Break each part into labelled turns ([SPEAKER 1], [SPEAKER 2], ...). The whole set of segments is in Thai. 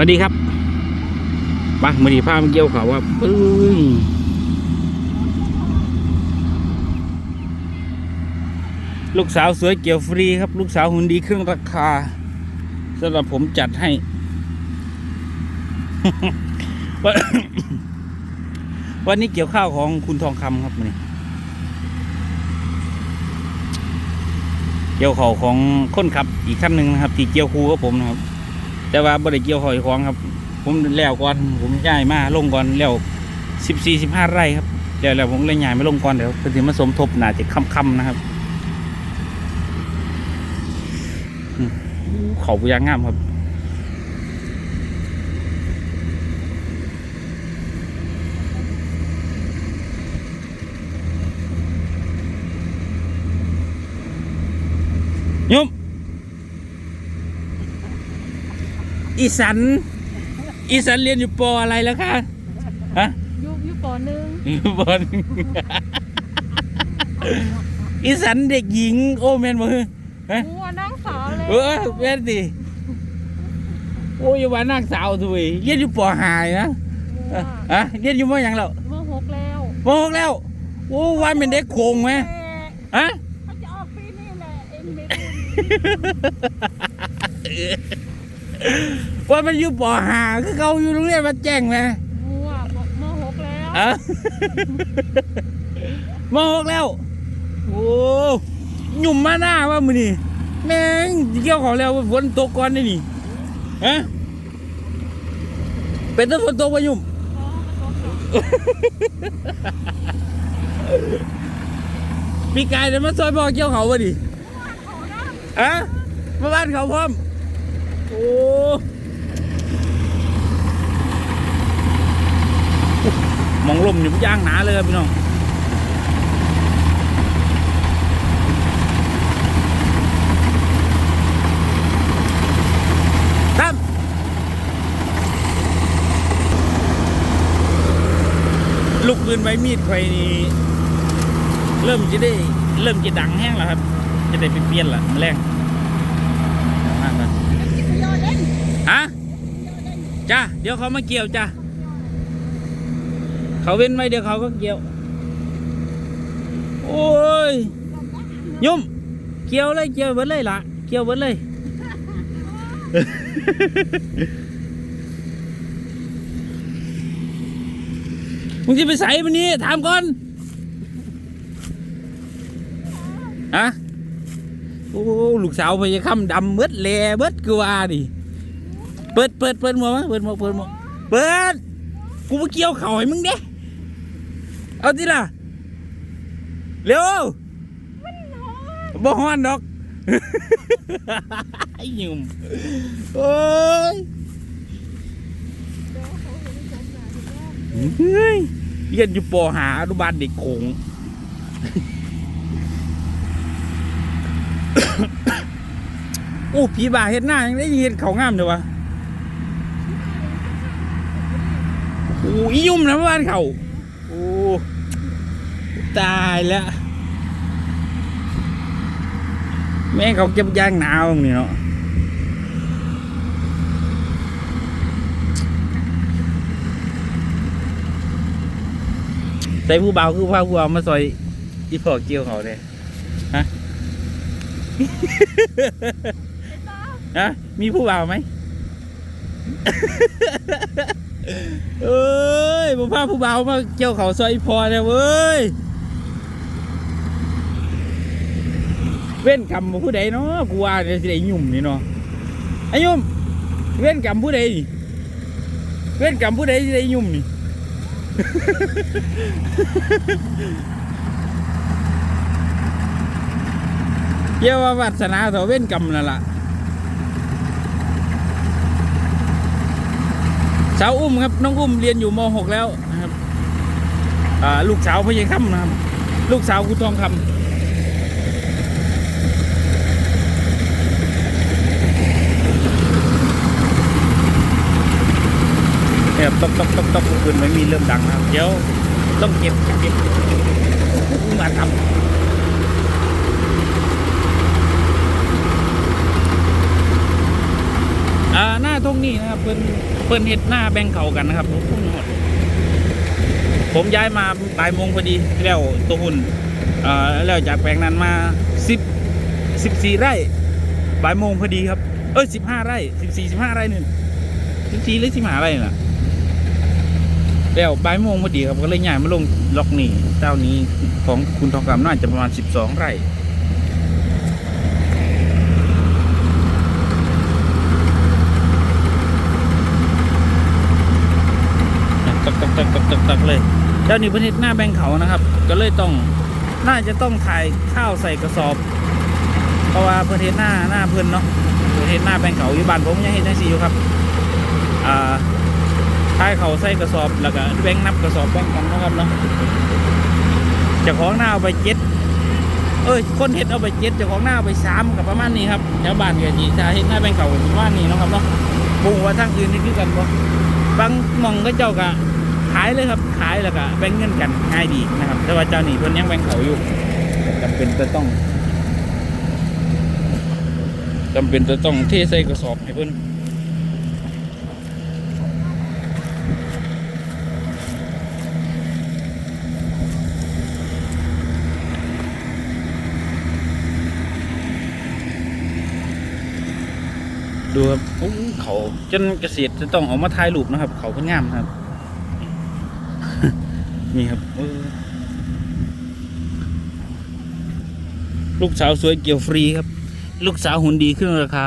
[SPEAKER 1] วัสดีครับมามือดีพามาเกี่ยวเขาวว่าปึ้งลูกสาวสวยเกี่ยวฟรีครับ ลูกสาวหุ่นดีเครื่องราคาสำหรับผมจัดให้วันวันนี้เกี่ยวข้าวของคุณทองคำครับนี่เกี่ยวข้าวของคนขับอีกขั้นหนึ่งนะครับ ที่เกี่ยวคูกับผมนะครับ แต่ว่าบริเกี่ยวหอยของครับ ผมแล้วก่อนผมย้ายมาลงก่อนแล้วสิบสี่สิบห้าไร่ครับแล้วแล้วผมเลยย้ายมาลงก่อนเดี๋ยวเพื่อที่มาสมทบหนาจะค่ำๆนะครับเขาพยางงามครับยุบ อีสัน อีสันเรียนอยู่ปออะไรแล้วคะฮะ
[SPEAKER 2] ยุยุปอหนึ่ง
[SPEAKER 1] อยู่ปอหนึ่งอีสันเด็กหญิง โอ้แมนมือฮะ
[SPEAKER 2] กูว่าน้องสาวเลย
[SPEAKER 1] เออแม่นสิโอ้ยอย่าว่านางสาวถุยเรียนอยู่ปอหายนะ
[SPEAKER 2] กูว่า
[SPEAKER 1] ฮะเรียนอยู่มอหยังแล้ว
[SPEAKER 2] เมื่อหกแล้ว
[SPEAKER 1] มอหกแล้ว โอ้วันเป็นเด็กโคงไหม
[SPEAKER 2] แต่
[SPEAKER 1] ฮะ
[SPEAKER 2] เขาจะออกปีนี้แหละเอ็นเมดู
[SPEAKER 1] ว่ามันอยู่ปอหาคือเขาอยู่โรงเรียนมาแจ้งไหม
[SPEAKER 2] กูว่าเมื่อหกแล้ว
[SPEAKER 1] อะมหกแล้ว โอ้หยุ่มมาหน้าว่ามือนี่แม่งเกี่ยวของแล้วฝนตกก่อนนี่นี่ฮะเป็นต้นฝนตกวะยุ่ม
[SPEAKER 2] อ๋อมันตกเหรอ
[SPEAKER 1] ปีกายเดี๋ยวมาซอยบอกเกี่ยวเขาวะดิ
[SPEAKER 2] เขานะ
[SPEAKER 1] อะมาบ้านเขาพร้อม โอ้มองลมอยู่ย่างหนาเลยพี่น้องครับลูกปืนไว้มีดไฟนี่เริ่มจะได้เริ่มจะดังแห้งแล้วครับ จะได้ไปเปลี่ยนละแรงมากเลยฮะ จ้าเดี๋ยวเขามาเกี่ยวจ้าเขาเว้นไว้เดี๋ยวเขาก็เกี่ยว โอ้ยยุ่มเกี่ยวเลยเกี่ยวเบิดเลยล่ะ เกี่ยวเบิดเลย มึงจะไปใส่มันนี้ถามก่อนฮะโอ้ลูกสาวพยาคำดำเบิดแลเบิดคือว่าดิ ปิดเปิดเปิดหมวกมาเปิดหมวกเปิดหมวกเปิด กูไปเกี่ยวเข่าให้มึงเด้เอาทีล่ะเร็วบ่ฮ้อนดอกไอ้ยุ่มโอ้ยเฮ้ยเรียนอยู่ปอหาอนุบาลเด็กโขงโอ้ผีบ่าเห็ดหน้ายังได้เห็นเขางามเลยวะโอ้ยยุ่มนะบ้านเขาโอ้ตายแล้ว แม่งเขาเก็บยางหนาวนี่เนาะใส่ผู้เบาคือว่าผู้เบามาซอยอีพอเกี่ยวเขาเลยฮะฮะมีผู้เบาไหม เอ้ยผมพาผู้เบามาเกี่ยวเขาซอยพอเนี่ยเว้ย เว้นกรรมผู้ใดเนาะกูว่าจะได้ยุ่มนี่เนาะไอ้ยุ่มเว้นกรรมผู้ใดนี่เว้นกรรมผู้ใดจะได้ยุ่มนี่เยี่ยว่าวัสนาเถาเว้นกรรมนั่นล่ะ สาวอุ้มครับน้องอุ้มเรียนอยู่ม .6 แล้วนะครับลูกสาวพยายค่ำนะครับ ลูกสาวกูทองคำเนี่ยตบตบตบตบคืนไม่มีเริ่มดังนะครับ เดี๋ยวต้องเก็บเก็บเก็บมาทำ อ่าหน้าทงนี้นะครับเพิ่นเพิ่นเฮ็ดหน้าแบ่งเขากันนะครับทุกคนหมดผมย้ายมาบ่ายโมงพอดีแล้วตัวหุ่นเอ่อแล้วจากแปลงนั้นมาสิบสิบสี่ไร่บ่ายโมงพอดีครับเอ้ยสิบห้าไร่สิบสี่สิบห้าไร่นี่สิบสี่หรือสิบห้าไร่น่ะแล้วบ่ายโมงพอดีครับก็เลยย้ายมาลงล็อกนี่เจ้านี้ของคุณทองคำน่าจะประมาณสิบสองไร่ ตักตักตักตักตักตัก เลยเจ้านี่ประเทศหน้าแบงเขานะครับ ก็เลยต้องน่าจะต้องถ่ายข้าวใส่กระสอบ เพราะว่าประเทศหน้าหน้าเพื่อนเนาะประเทศหน้าแบงเขาอยู่บ้านผมยังเห็นจังซี่อยู่ครับอ่าถ่ายเขาใส่กระสอบแล้วก็แบ่งนับกระสอบแบ่งกันนะครับเนาะเจ้าของหน้าเอาไปเจ็ดเอ้ยคนเห็ดเอาไปเจ็ดเจ้าของหน้าเอาไปสามกับประมาณนี้ครับชาวบ้านก็จีจะเห็ดหน้าแบงเขาประมาณนี้นะครับเนาะบุว่าทางอื่นนี่คือกันบ่บางมองก็เจ้าก็ขายเลยครับขายแล้วก็แบ่งเงินกันง่ายดีนะครับ แต่ว่าเจ้านี่เพิ่นยังแบ่งเขาอยู่จำเป็นจะต้องจำเป็นจะต้องเทใส่กระสอบให้เพิ่นดูครับเขาจนเกษตรจะต้องออกมาถ่ายรูปนะครับ เขาเพิ่นงามครับ นี่ครับเออลูกสาวสวยเกี่ยวฟรีครับ ลูกสาวหุ่นดีขึ้นราคา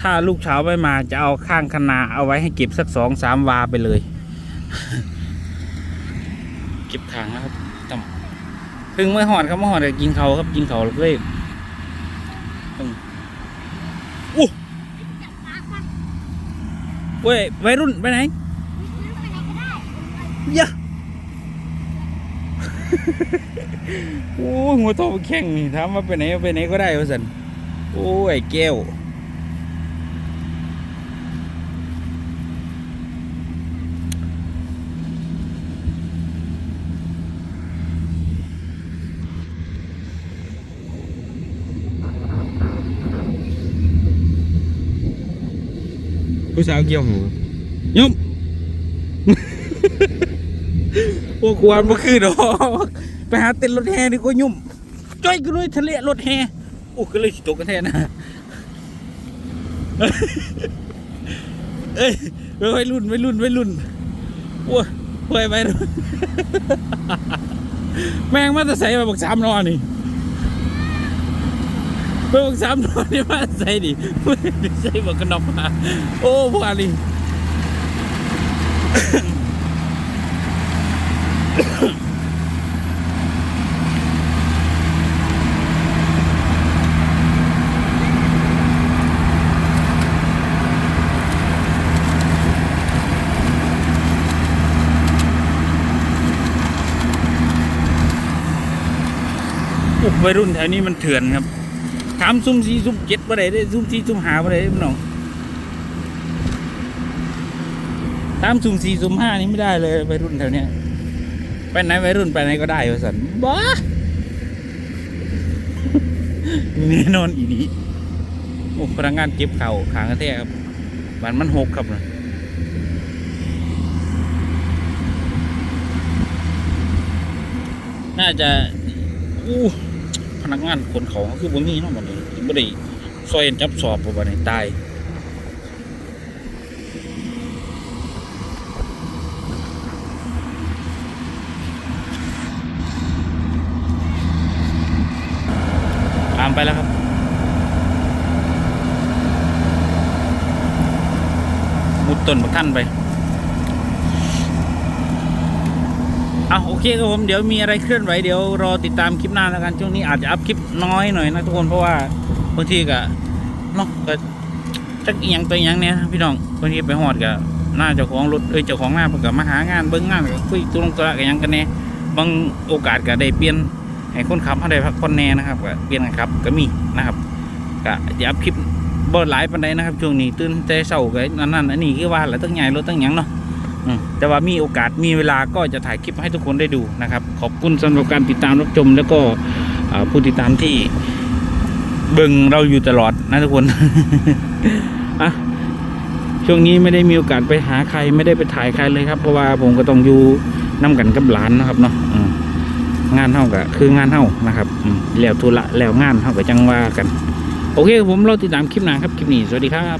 [SPEAKER 1] ถ้าลูกสาวไม่มาจะเอาข้างคนาเอาไว้ให้เก็บสักสองสามวาไปเลย เก็บขางนะครับต่ำเพิ่งเมื่อหอดครับเมื่อหอดก็กินเขาครับกินเขาเลยต้องอู้เว้ยวัยรุ่นไปไหนยะ โอ้ยหัวโตแข้งนี่ถามว่าไปไหนไปไหนก็ได้ว่าสันโอ้ยไอ้แก้วผู้สาวเกี่ยวหูยม โอ้ควรบ่คือดอกไปหาเต้นรถแห่นี่ก็ยุ่มจ้อยก็เลยทะเลรถแห่โอ้ก็เลยตกกันแท้นะเอ้ยไว้รุ่นไว้รุ่นไว้รุ่นโอ้ยเฮ้ยไปแม่งมาจะใส่มาบอกสามนอนนี่เพิ่งบอกสามนอนนี่มาใส่ดิไม่ใส่บอกกระนอมาโอ้พวกอันนี้ อ้วัยรุ่นแถวนี้มันเถื่อนครับ ถามซุ่มซีซุ่มเจ็ดบ่ได้ได้ซุ่มซีซุ่มหาบ่ได้พี่น้องถามซุ่มซีซุ่มห้านี่ไม่ได้เลยวัยรุ่นแถวเนี้ยไปไหนวัยรุ่นไปไหนก็ได้วะสันบ้าแน่นอนอีนี้โอ้พนักงานเก็บเข่าขางกระแทกครับมันมันหกครับนะน่าจะอู้ พนักงานขนของคือบ่มีเนาะบัดนี้บ่ได้ซอยนจับสอบบ่บัดนี้ตายตามไปแล้วครับมุดต้นบักท่านไป อะโอเคครับผมเดี๋ยวมีอะไรเคลื่อนไหวเดี๋ยวรอติดตามคลิปหน้าแล้วกันช่วงนี้อาจจะอัพคลิปน้อยหน่อยนะทุกคนเพราะว่าบางทีก็เนาะก็จักอหยังตัวอหยังเนี่ยพี่น้องบางทีไปหอดก็หน้าเจ้าของรถเอ้ยเจ้าของหน้าเพิ่นก็มาหางานเบิ่งงานก็คุยตุลงตัวกันยังกันแน่บางโอกาสก็ได้เปลี่ยนให้คนขับให้ได้พักผ่อนแน่นะครับก็เปลี่ยนกันครับก็มีนะครับก็จะอัพคลิปบ่หลายปานใดนะครับช่วงนี้ตื่นแต่เช้าก็อันนั้นอันนี้คือว่าแล้วตั้งใหญ่รถตั้งหยังเนาะ แต่ว่ามีโอกาสมีเวลาก็จะถ่ายคลิปให้ทุกคนได้ดูนะครับ ขอบคุณสำหรับการติดตามรับชมแล้วก็ผู้ติดตามที่เบิ่งเราอยู่ตลอดนะทุกคนอะช่วงนี้ไม่ได้มีโอกาสไปหาใครไม่ได้ไปถ่ายใครเลยครับ เพราะว่าผมก็ต้องอยู่นํกันกับหลานนะครับเนาะงานเท่ากับคืองานเท่านะครับแล้วธุระแล้วงานเท่ากับจังว่ากัน โอเคครับผมเราติดตามคลิปหน้าครับ คลิปนี้ สวัสดีครับ